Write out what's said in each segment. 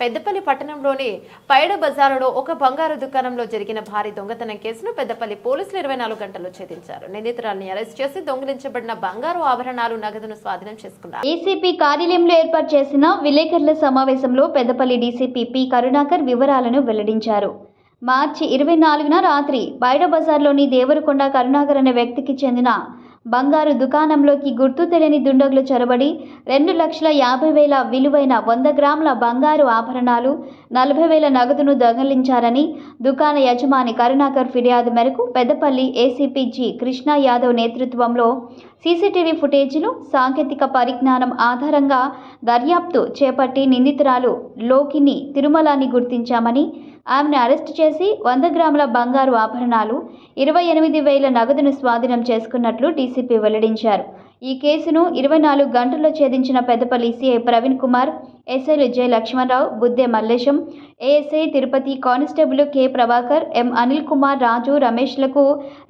పెద్దపల్లి పట్టణంలోని పైడ బజారులో ఒక బంగారు దుకాణంలో జరిగిన భారీ దొంగతనం కేసును పెద్దపల్లి పోలీసులు ఇరవై నాలుగు గంటల్లో ఛేదించారు. నిందితురాల్ని అరెస్ట్ చేసి దొంగిలించబడిన బంగారు ఆభరణాలు నగదును స్వాధీనం చేసుకున్నారు. ఏసీపీ కార్యాలయంలో ఏర్పాటు చేసిన విలేకరుల సమావేశంలో పెద్దపల్లి డీసీపీ పి. కరుణాకర్ వివరాలను వెల్లడించారు. మార్చి ఇరవై నాలుగున రాత్రి బైడ బజార్లోని దేవరకొండ కరుణాకర్ అనే వ్యక్తికి చెందిన బంగారు దుకాణంలోకి గుర్తు తెలియని దుండగులు చొరబడి రెండు లక్షల యాభై వేల విలువైన వంద గ్రాముల బంగారు ఆభరణాలు నలభై వేల నగదును దొంగిలించారని దుకాణ యజమాని కరుణాకర్ ఫిర్యాదు మేరకు పెద్దపల్లి ఏసీపీ జి కృష్ణా యాదవ్ నేతృత్వంలో సీసీటీవీ ఫుటేజీలు సాంకేతిక పరిజ్ఞానం ఆధారంగా దర్యాప్తు చేపట్టి నిందితురాలు లోకిని తిరుమలాని గుర్తించామని ఆమెను అరెస్టు చేసి వంద గ్రాముల బంగారు ఆభరణాలు ఇరవై ఎనిమిది వేల నగదును స్వాధీనం చేసుకున్నట్లు డీసీపీ వెల్లడించారు. ఈ కేసును ఇరవై నాలుగు గంటల్లో ఛేదించిన పెద్దపల్లి సీఐ ప్రవీణ్ కుమార్ ఎస్ఐలు J Lakshmanarao Budde Mallesham ASI Tirupati constable K Prabhakar M Anil Kumar Raju రమేష్లకు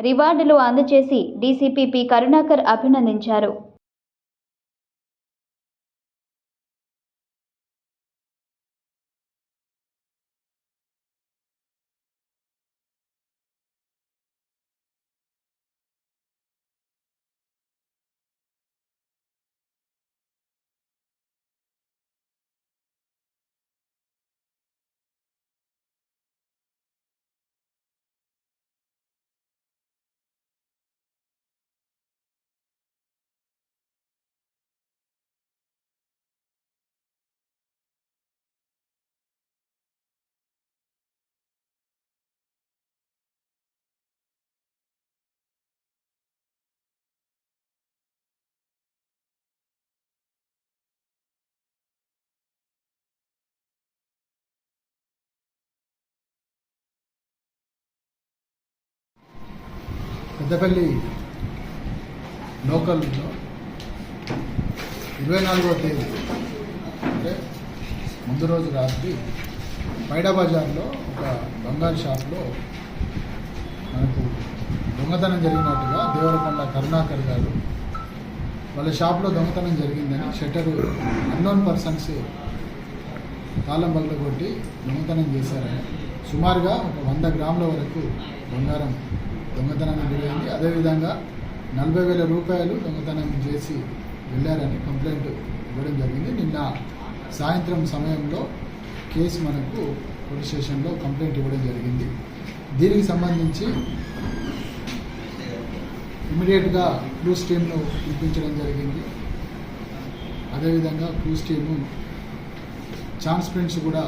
రివార్డులు అందజేసి డీసీపీ పి కరుణాకర్ అభినందించారు. పెద్దపల్లి లోకల్లో ఇరవై నాలుగో తేదీ. అంటే ముందు రోజు రాత్రి పైడా బజార్లో ఒక బంగారు షాప్లో మనకు దొంగతనం జరిగినట్టుగా దేవరకొండ కరుణాకర్ గారు వాళ్ళ షాప్లో దొంగతనం జరిగిందని షట్టర్ అన్నోన్ పర్సన్స్ తాళం బల్ల కొట్టి దొంగతనం చేశారని. సుమారుగా ఒక వంద గ్రాముల వరకు బంగారం దొంగతనానికి గురైంది. అదేవిధంగా నలభై వేల రూపాయలు దొంగతనం చేసి వెళ్ళారని కంప్లైంట్ ఇవ్వడం జరిగింది. నిన్న సాయంత్రం సమయంలో కేసు మనకు పోలీస్ స్టేషన్లో కంప్లైంట్ ఇవ్వడం జరిగింది. దీనికి సంబంధించి ఇమీడియట్గా క్లూస్ టీమ్ను పిలిపించడం జరిగింది. అదేవిధంగా క్లూస్ టీము ఛాన్స్ ప్రింట్స్ కూడా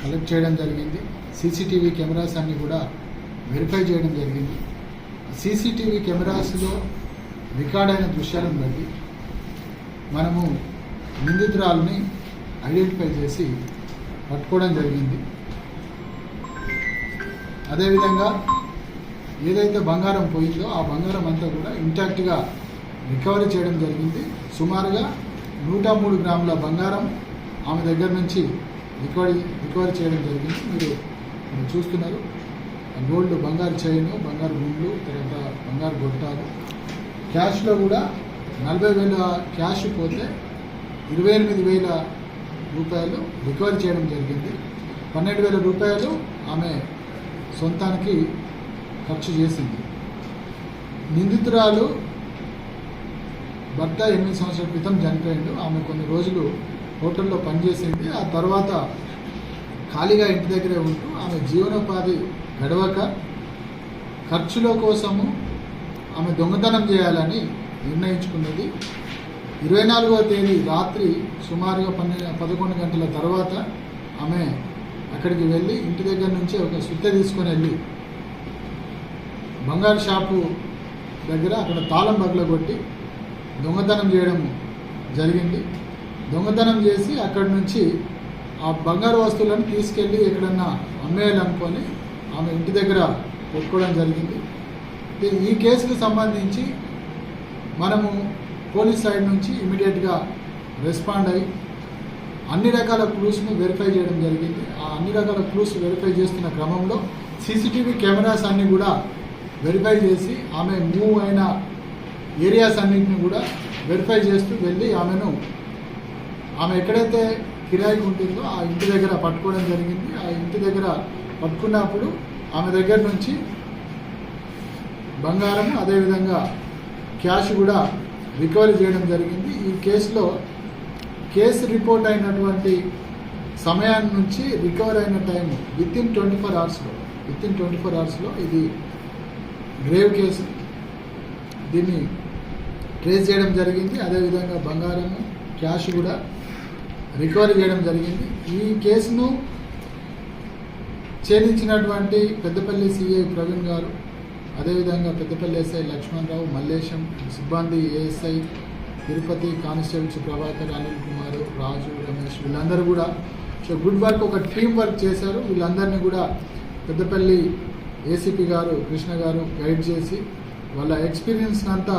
కలెక్ట్ చేయడం జరిగింది. సీసీటీవీ కెమెరాస్ అన్ని కూడా వెరిఫై చేయడం జరిగింది. సీసీటీవీ కెమెరాస్లో రికార్డ్ అయిన దృశ్యాలను బట్టి మనము నిందితురాలని ఐడెంటిఫై చేసి పట్టుకోవడం జరిగింది. అదేవిధంగా ఏదైతే బంగారం పోయిందో ఆ బంగారం అంతా కూడా ఇంటాక్ట్గా రికవరీ చేయడం జరిగింది. సుమారుగా నూట మూడు గ్రాముల బంగారం ఆమె దగ్గర నుంచి రికవరీ రికవరీ చేయడం జరిగింది. మీరు చూస్తున్నారు. గోల్డ్ బంగారు చైన్ బంగారు గుండ్లు తర్వాత బంగారు గొట్టాలు. క్యాష్లో కూడా నలభై వేల క్యాష్ పోతే ఇరవై ఎనిమిది వేల రూపాయలు రికవరీ చేయడం జరిగింది. పన్నెండు వేల రూపాయలు ఆమె సొంతానికి ఖర్చు చేసింది. నిందితురాలు భర్త ఎనిమిది సంవత్సరాల క్రితం చనిపోయిండు. ఆమె కొన్ని రోజులు హోటల్లో పనిచేసింది. ఆ తర్వాత ఖాళీగా ఇంటి దగ్గరే ఉంటూ ఆమె జీవనోపాధి గడవక ఖర్చుల కోసము ఆమె దొంగతనం చేయాలని నిర్ణయించుకున్నది. ఇరవై నాలుగవ తేదీ రాత్రి సుమారుగా పన్నెండు పదకొండు గంటల తర్వాత ఆమె అక్కడికి వెళ్ళి ఇంటి దగ్గర నుంచి ఒక సుత్తె తీసుకొని వెళ్ళి బంగారు షాపు దగ్గర అక్కడ తాళం కొట్టి దొంగతనం చేయడం జరిగింది. దొంగతనం చేసి అక్కడి నుంచి ఆ బంగారు వస్తువులను తీసుకెళ్ళి ఎక్కడన్నా అమ్మేయాలనుకొని ఆమె ఇంటి దగ్గర పెట్టుకోవడం జరిగింది. ఈ- కేసుకు సంబంధించి మనము పోలీస్ సైడ్ నుంచి ఇమీడియట్గా రెస్పాండ్ అయ్యి అన్ని రకాల క్లూస్ను వెరిఫై చేయడం జరిగింది. ఆ అన్ని రకాల క్లూస్ వెరిఫై చేస్తున్న క్రమంలో సీసీటీవీ కెమెరాస్ అన్నీ కూడా వెరిఫై చేసి ఆమె మూవ్ అయిన ఏరియాస్ అన్నింటిని కూడా వెరిఫై చేస్తూ వెళ్ళి ఆమెను ఆమె ఎక్కడైతే కిరాయికి ఉంటుందో ఆ ఇంటి దగ్గర పట్టుకోవడం జరిగింది. ఆ ఇంటి దగ్గర పట్టుకున్నప్పుడు ఆమె దగ్గర నుంచి బంగారం అదేవిధంగా క్యాష్ కూడా రికవరీ చేయడం జరిగింది. ఈ కేసులో కేసు రిపోర్ట్ అయినటువంటి సమయాన్ని నుంచి రికవర్ అయిన time within twenty four అవర్స్లో విత్ ఇన్ ట్వంటీ ఫోర్ అవర్స్లో ఇది గ్రేవ్ కేసు. దీన్ని ట్రేస్ చేయడం జరిగింది. అదేవిధంగా బంగారము క్యాష్ కూడా రికవరీ చేయడం జరిగింది. ఈ కేసును ఛేదించినటువంటి పెద్దపల్లి సిఐ ప్రవీణ్ గారు అదేవిధంగా పెద్దపల్లి ఎస్ఐ లక్ష్మణరావు మల్లేశం సిబ్బంది ఏఎస్ఐ తిరుపతి కానిస్టేబుల్స్ ప్రభాకర్ అనిల్ కుమార్ రాజు రమేష్ వీళ్ళందరూ కూడా. సో గుడ్ వర్క్ ఒక టీం వర్క్ చేశారు. వీళ్ళందరినీ కూడా పెద్దపల్లి ఏసీపీ గారు కృష్ణ గారు గైడ్ చేసి వాళ్ళ ఎక్స్పీరియన్స్ అంతా